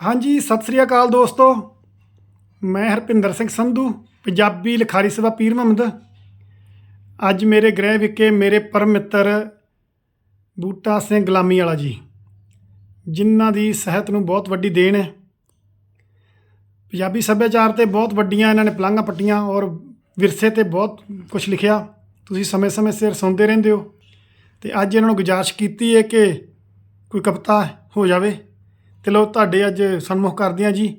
ਹਾਂਜੀ, ਸਤਿ ਸ੍ਰੀ ਅਕਾਲ ਦੋਸਤੋ। ਮੈਂ ਹਰਪਿੰਦਰ ਸਿੰਘ ਸੰਧੂ, ਪੰਜਾਬੀ ਲਿਖਾਰੀ ਸਭਾ ਪੀਰ ਮੁਹੰਮਦ। ਅੱਜ ਮੇਰੇ ਗ੍ਰਹਿ ਵਿਖੇ ਮੇਰੇ ਪਰਮ ਮਿੱਤਰ ਬੂਟਾ ਸਿੰਘ ਗੁਲਾਮੀ ਵਾਲਾ ਜੀ, ਜਿਨ੍ਹਾਂ ਦੀ ਸਿਹਤ ਨੂੰ ਬਹੁਤ ਵੱਡੀ ਦੇਣ ਹੈ। ਪੰਜਾਬੀ ਸੱਭਿਆਚਾਰ ਤੇ ਬਹੁਤ ਵੱਡੀਆਂ ਇਹਨਾਂ ਨੇ ਪਲਾਂਘਾਂ ਪੱਟੀਆਂ ਔਰ ਵਿਰਸੇ ਤੇ ਬਹੁਤ ਕੁਝ ਲਿਖਿਆ। ਤੁਸੀਂ ਸਮੇਂ-ਸਮੇਂ ਸਿਰ ਸੁਣਦੇ ਰਹਿੰਦੇ ਹੋ। ਤੇ ਅੱਜ ਇਹਨਾਂ ਨੂੰ ਗੁਜਾਰਿਸ਼ ਕੀਤੀ ਹੈ ਕਿ ਕੋਈ ਕਵਿਤਾ ਹੋ ਜਾਵੇ। ਤੇ ਲੋ ਤੁਹਾਡੇ ਅੱਜ ਸਨਮੁਖ ਕਰਦੇ ਹਾਂ ਜੀ।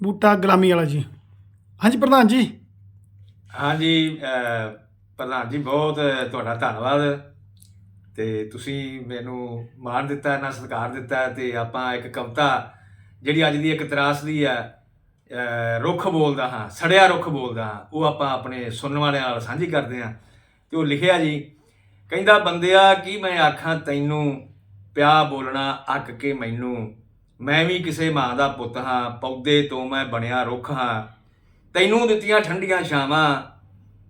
ਬੂਟਾ ਗੁਲਾਮੀ ਵਾਲਾ ਜੀ। ਹਾਂਜੀ ਪ੍ਰਧਾਨ ਜੀ। ਹਾਂਜੀ ਪ੍ਰਧਾਨ ਜੀ ਬਹੁਤ ਤੁਹਾਡਾ ਧੰਨਵਾਦ। ਤੇ ਤੁਸੀਂ ਮੈਨੂੰ ਮਾਣ ਦਿੱਤਾ ਨਾ ਸਤਿਕਾਰ ਦਿੱਤਾ ਤੇ ਆਪਾਂ ਇੱਕ ਕਵਿਤਾ ਜਿਹੜੀ ਅੱਜ ਦੀ ਇੱਕ ਤਰਾਸ ਦੀ ਹੈ ਰੁੱਖ ਬੋਲਦਾ ਹਾਂ, ਸੜਿਆ ਰੁੱਖ ਬੋਲਦਾ ਹਾਂ, ਉਹ ਆਪਾਂ ਆਪਣੇ ਸੁਣਨ ਵਾਲਿਆਂ ਨਾਲ ਸਾਂਝੀ ਕਰਦੇ ਹਾਂ ਤੇ ਉਹ ਲਿਖਿਆ ਜੀ, ਕਹਿੰਦਾ ਬੰਦਿਆ, ਕੀ ਮੈਂ ਆਖਾਂ ਤੈਨੂੰ, ਪਿਆ ਬੋਲਣਾ ਅੱਕ ਕੇ ਮੈਨੂੰ। ਮੈਂ ਵੀ ਕਿਸੇ ਮਾਂ ਦਾ ਪੁੱਤ ਹਾਂ, ਪੌਦੇ ਤੋਂ ਮੈਂ ਬਣਿਆ ਰੁੱਖ ਹਾਂ। ਤੈਨੂੰ ਦਿੱਤੀਆਂ ਠੰਡੀਆਂ ਛਾਵਾਂ,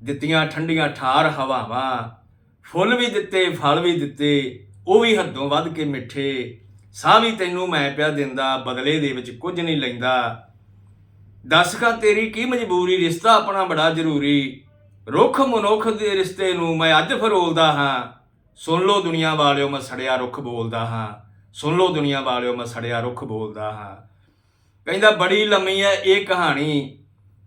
ਦਿੱਤੀਆਂ ਠੰਡੀਆਂ ਠਾਰ ਹਵਾਵਾਂ। ਫੁੱਲ ਵੀ ਦਿੱਤੇ, ਫਲ ਵੀ ਦਿੱਤੇ, ਉਹ ਵੀ ਹੱਦੋਂ ਵੱਧ ਕੇ ਮਿੱਠੇ। ਸਾਹ ਵੀ ਤੈਨੂੰ ਮੈਂ ਪਿਆ ਦਿੰਦਾ, ਬਦਲੇ ਦੇ ਵਿੱਚ ਕੁਝ ਨਹੀਂ ਲੈਂਦਾ। ਦੱਸ ਕਾ ਤੇਰੀ ਕੀ ਮਜਬੂਰੀ, ਰਿਸ਼ਤਾ ਆਪਣਾ ਬੜਾ ਜ਼ਰੂਰੀ। ਰੁੱਖ ਮਨੁੱਖ ਦੇ ਰਿਸ਼ਤੇ ਨੂੰ ਮੈਂ ਅੱਜ ਫਰੋਲਦਾ ਹਾਂ। ਸੁਣ ਲਓ ਦੁਨੀਆ ਵਾਲਿਓ, ਮੈਂ ਸੜਿਆ ਰੁੱਖ ਬੋਲਦਾ ਹਾਂ। ਸੁਣ ਲਓ ਦੁਨੀਆ ਵਾਲਿਓ ਮੈਂ ਸੜਿਆ ਰੁੱਖ ਬੋਲਦਾ ਹਾਂ। ਕਹਿੰਦਾ ਬੜੀ ਲੰਮੀ ਹੈ ਇਹ ਕਹਾਣੀ।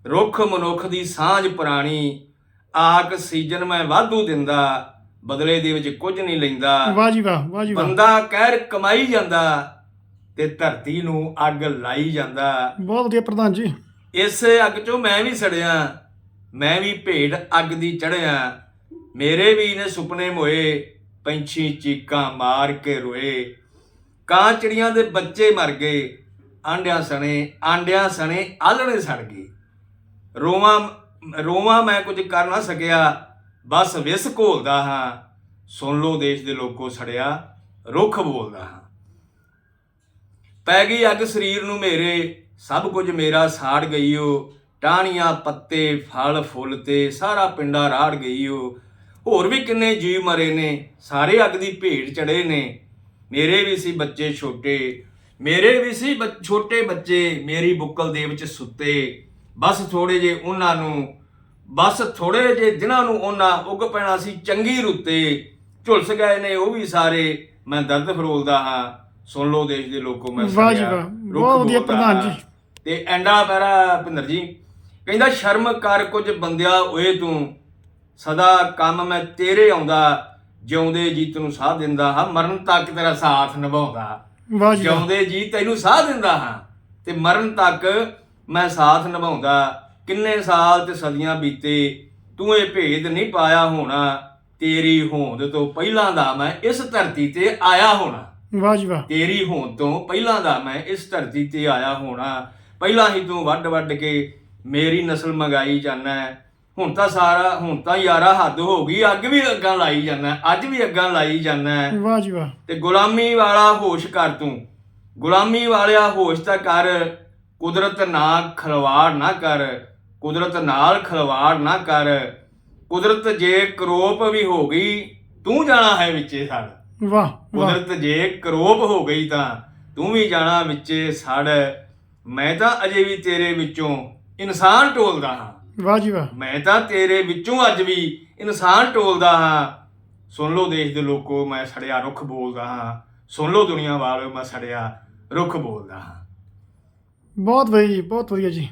ਰੁੱਖ ਮਨੁੱਖ ਦੀ ਸਾਂਝ ਪੁਰਾਣੀ। ਆਕ ਸੀਜਨ ਮੈਂ ਵਾਧੂ ਦਿੰਦਾ। ਬਦਲੇ ਦੇ ਵਿੱਚ ਕੁਝ ਨਹੀਂ ਲੈਂਦਾ। ਵਾਹ ਜੀ ਵਾਹ ਵਾਹ ਜੀ ਵਾਹ। ਬੰਦਾ ਕਹਿਰ ਕਮਾਈ ਜਾਂਦਾ ਤੇ ਧਰਤੀ ਨੂੰ ਅੱਗ ਲਾਈ ਜਾਂਦਾ। ਬਹੁਤ ਵਧੀਆ ਪ੍ਰਧਾਨ ਜੀ। ਇਸ ਅੱਗ ਚੋਂ ਮੈਂ ਵੀ ਸੜਿਆ। ਮੈਂ ਵੀ ਭੇਡ ਅੱਗ ਦੀ ਚੜਿਆ। ਮੇਰੇ ਵੀ ਨੇ ਸੁਪਨੇ ਮੋਏ। ਪੰਛੀ ਚੀਕਾਂ ਮਾਰ ਕੇ ਰੋਏ। ਕਾਂ ਚਿੜੀਆਂ ਦੇ ਬੱਚੇ ਮਰ ਗਏ, ਆਂਡਿਆਂ ਸਣੇ ਆਂਡਿਆਂ ਸਣੇ ਆਲਣੇ ਸੜ ਗਏ। ਰੋਵਾਂ ਰੋਵਾਂ ਮੈਂ ਕੁਝ ਕਰ ਨਾ ਸਕਿਆ, ਬਸ ਵਿਸ ਘੋਲਦਾ ਹਾਂ, ਸੁਣ ਲੋ ਦੇਸ਼ ਦੇ ਲੋਕੋ ਸੜਿਆ, ਰੁੱਖ ਬੋਲਦਾ ਹਾਂ। ਪੈ ਗਈ ਅੱਗ ਸਰੀਰ ਨੂੰ ਮੇਰੇ, ਸਭ ਕੁਝ ਮੇਰਾ ਸਾੜ ਗਈਓ, ਟਾਹਣੀਆਂ, ਪੱਤੇ, ਫਲ, ਫੁੱਲ ਤੇ ਸਾਰਾ ਪਿੰਡਾ ਰਾੜ ਗਈਓ। ਹੋਰ ਵੀ ਕਿੰਨੇ ਜੀਵ ਮਰੇ ਨੇ, ਸਾਰੇ ਅੱਗ ਦੀ ਭੇਟ ਚੜੇ ਨੇ ਮੇਰੇ ਵੀ ਸੀ ਬੱਚੇ ਛੋਟੇ ਮੇਰੇ ਵੀ ਸੀ ਛੋਟੇ ਬੱਚੇ ਮੇਰੀ ਬੁੱਕਲ ਦੇ ਵਿੱਚ ਸੁੱਤੇ। ਬਸ ਥੋੜੇ ਜੇ ਉਹਨਾਂ ਨੂੰ ਬਸ ਥੋੜੇ ਜੇ ਦਿਨਾਂ ਨੂੰ ਉਹਨਾਂ ਉੱਗ ਪੈਣਾ ਸੀ ਚੰਗੀ ਰੁੱਤੇ ਝੁਲਸ ਗਏ ਨੇ ਉਹ ਵੀ ਸਾਰੇ। ਮੈਂ ਦਰਦ ਫਰੋਲਦਾ ਹਾਂ। ਸੁਣ ਲਓ ਦੇਸ਼ ਦੇ ਲੋਕੋ ਮੈਂ ਵਾਹ ਜੀ ਵਾਹ, ਬਹੁਤ ਵਧੀਆ ਪ੍ਰਧਾਨ। ਜੀ। ਤੇ ਐਂਡਾ ਪੈਰਾ ਭਿੰਦਰ ਜੀ ਕਹਿੰਦਾ ਸ਼ਰਮ ਕਰ ਕੁਝ ਬੰਦਿਆ ਓਏ ਤੂੰ। ਸਦਾ ਕੰਮ ਮੈਂ ਤੇਰੇ ਆਉਂਦਾ। ਜਿਉਂਦੇ ਜੀ ਤੈਨੂੰ ਸਾਹ ਦਿੰਦਾ ਹਾਂ ਮਰਨ ਤੱਕ ਤੇਰਾ ਸਾਥ ਨਿਭਾਉਂਦਾ। ਵਾਹ ਜੀ ਵਾਹ। ਜਿਉਂਦੇ ਜੀ ਤੈਨੂੰ ਸਾਹ ਦਿੰਦਾ ਹਾਂ ਤੇ ਮਰਨ ਤੱਕ ਮੈਂ ਸਾਥ ਨਿਭਾਉਂਦਾ। ਕਿੰਨੇ ਸਾਲ ਤੇ ਸਦੀਆਂ ਬੀਤੇ ਤੂੰ ਇਹ ਭੇਦ ਨਹੀਂ ਪਾਇਆ ਹੋਣਾ। ਤੇਰੀ ਹੋਂਦ ਤੋਂ ਪਹਿਲਾਂ ਦਾ ਮੈਂ ਇਸ ਧਰਤੀ ਤੇ ਆਇਆ ਹੋਣਾ। ਵਾਹ ਜੀ ਵਾਹ। ਤੇਰੀ ਹੋਂਦ ਤੋਂ ਪਹਿਲਾਂ ਦਾ ਮੈਂ ਇਸ ਧਰਤੀ ਤੇ ਆਇਆ ਹੋਣਾ। ਪਹਿਲਾਂ ਹੀ ਤੂੰ ਵੱਡ ਵੱਡ ਕੇ ਮੇਰੀ ਨਸਲ ਮੰਗਾਈ ਜਾਣਾ ਹੁਣ ਤਾਂ ਸਾਰਾ ਹੁਣ ਤਾਂ ਯਾਰਾ ਹੱਦ ਹੋ ਗਈ ਅੱਗ ਵੀ ਅੱਗਾਂ ਲਾਈ ਜਾਣਾ ਅੱਜ ਵੀ ਅੱਗਾਂ ਲਾਈ ਜਾਣਾ ਵਾਹ ਜੀ ਵਾਹ। ਤੇ ਗੁਲਾਮੀ ਵਾਲਾ ਹੋਸ਼ ਕਰ ਤੂੰ। ਗੁਲਾਮੀ ਵਾਲਿਆ ਹੋਸ਼ ਤਾਂ ਕਰ ਕੁਦਰਤ ਨਾਲ ਖਲਵਾੜ ਨਾ ਕਰ ਕੁਦਰਤ ਨਾਲ ਖਲਵਾੜ ਨਾ ਕਰ। ਕੁਦਰਤ ਜੇ ਕਰੋਪ ਵੀ ਹੋ ਗਈ ਤੂੰ ਜਾਣਾ ਹੈ ਵਿੱਚੇ ਸੜ। ਵਾਹ ਵਾਹ। ਕੁਦਰਤ ਜੇ ਕਰੋਪ ਹੋ ਗਈ ਤਾਂ ਤੂੰ ਵੀ ਜਾਣਾ ਵਿੱਚੇ ਸੜ। ਮੈਂ ਤਾਂ ਅਜੇ ਵੀ ਤੇਰੇ ਵਿੱਚੋਂ ਇਨਸਾਨ ਟੋਲਦਾ ਹਾਂ। ਵਾਹ ਜੀ ਵਾਹ। ਮੈਂ ਤਾਂ ਤੇਰੇ ਵਿੱਚੋਂ ਅੱਜ ਵੀ ਇਨਸਾਨ ਟੋਲਦਾ ਹਾਂ। ਸੁਣ ਲਓ ਦੇਸ਼ ਦੇ ਲੋਕੋ ਮੈਂ ਸੜਿਆ ਰੁੱਖ ਬੋਲਦਾ ਹਾਂ। ਸੁਣ ਲਓ ਦੁਨੀਆ ਵਾਲਿਓ ਮੈਂ ਸੜਿਆ ਰੁੱਖ ਬੋਲਦਾ ਹਾਂ। ਬਹੁਤ ਵਧੀਆ ਜੀ ਬਹੁਤ ਵਧੀਆ ਜੀ।